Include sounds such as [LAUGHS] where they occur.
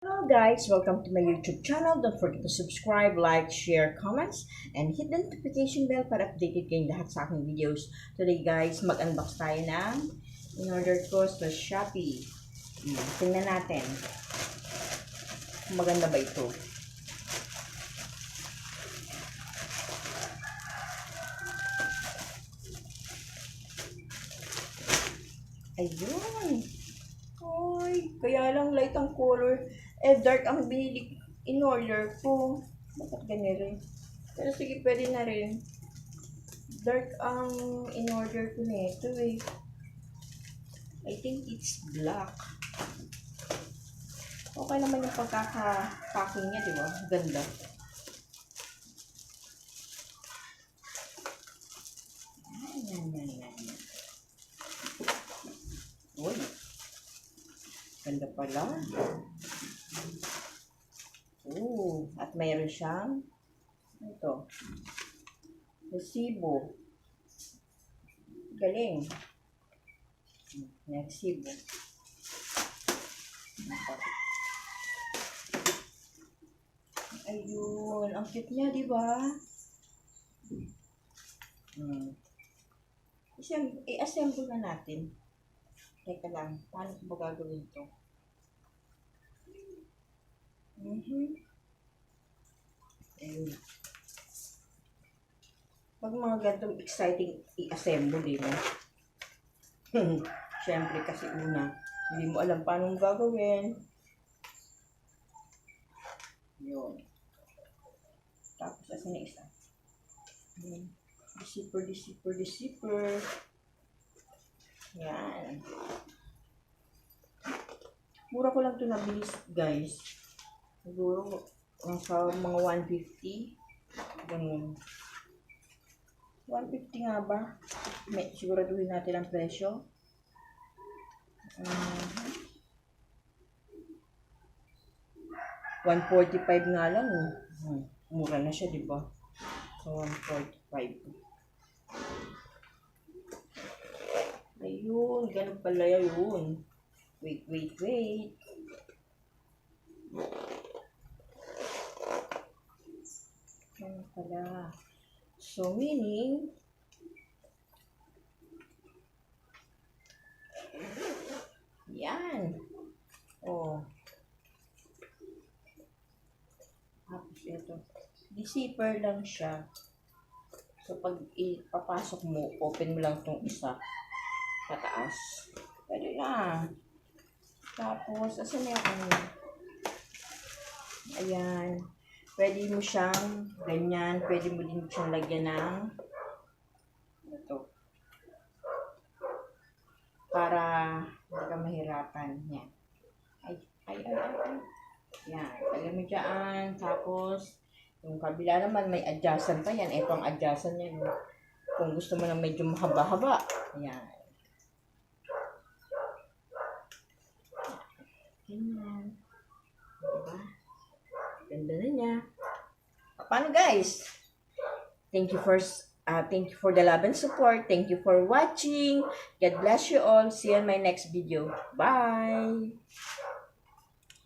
Hello guys, welcome to my YouTube channel. Don't forget to subscribe, like, share, comments, and hit the notification bell para updated kayong lahat sa aking videos. Today guys, mag-unbox tayo ng in-order ko sa Shopee. Hmm, Tingnan natin. Maganda ba ito. Ayun. Ay, kaya lang light ang color. Eh, dark ang binili in order ko. Bakit rin? Pero sige, pwede na rin. Dark ang in order ko nito eh. I think it's black. Okay naman yung pagkaka-packing niya, di ba? Ganda. Yan, yan, yan, yan. Uy. Ganda pala. Oo. At mayroon siyang ito. Resibo. Galing. Resibo. Ayun. Ang cute niya, di ba? Hmm. I-assemble na natin. Teka lang, paano ko ba gagawin to? Mhm. Ayun. Pag mga ganitong exciting i-assemble, di ba? [LAUGHS] Siyempre kasi una, hindi mo alam paano gagawin. Yun. Tapos, asan na isa? Yun. The zipper. Yan. Mura ko lang ito nabili, guys. Siguro, nasa mga 150. Ganun. 150 nga ba? May, siguraduhin natin ang presyo. Uh, 145 nga lang. Oh. Hmm, Mura na siya, di ba? So, 145. Ayun, ganun pala yun. Wait, wait, wait. Ganun pala. So, meaning, yan. Oh. Tapos ito. Di-zipper lang siya. So, pag ipapasok mo, open mo lang tong isa. Pataas. Pwede na. Tapos, asan na yung ano? Ayan. Pwede mo siyang ganyan. Pwede mo din siyang lagyan ng ito. Para hindi ka mahirapan. Yan. Ay, ay, ay, ay. Yan. Lagyan mo dyan. Tapos, yung kabila naman may adjacent pa yan. Ito ang adjacent niya. no? Kung gusto mo na medyo mahaba-haba. Yan. Ganyan. Diba? Ganda na niya. Paano guys? Thank you for uh, thank you for the love and support. Thank you for watching. God bless you all. See you in my next video. Bye.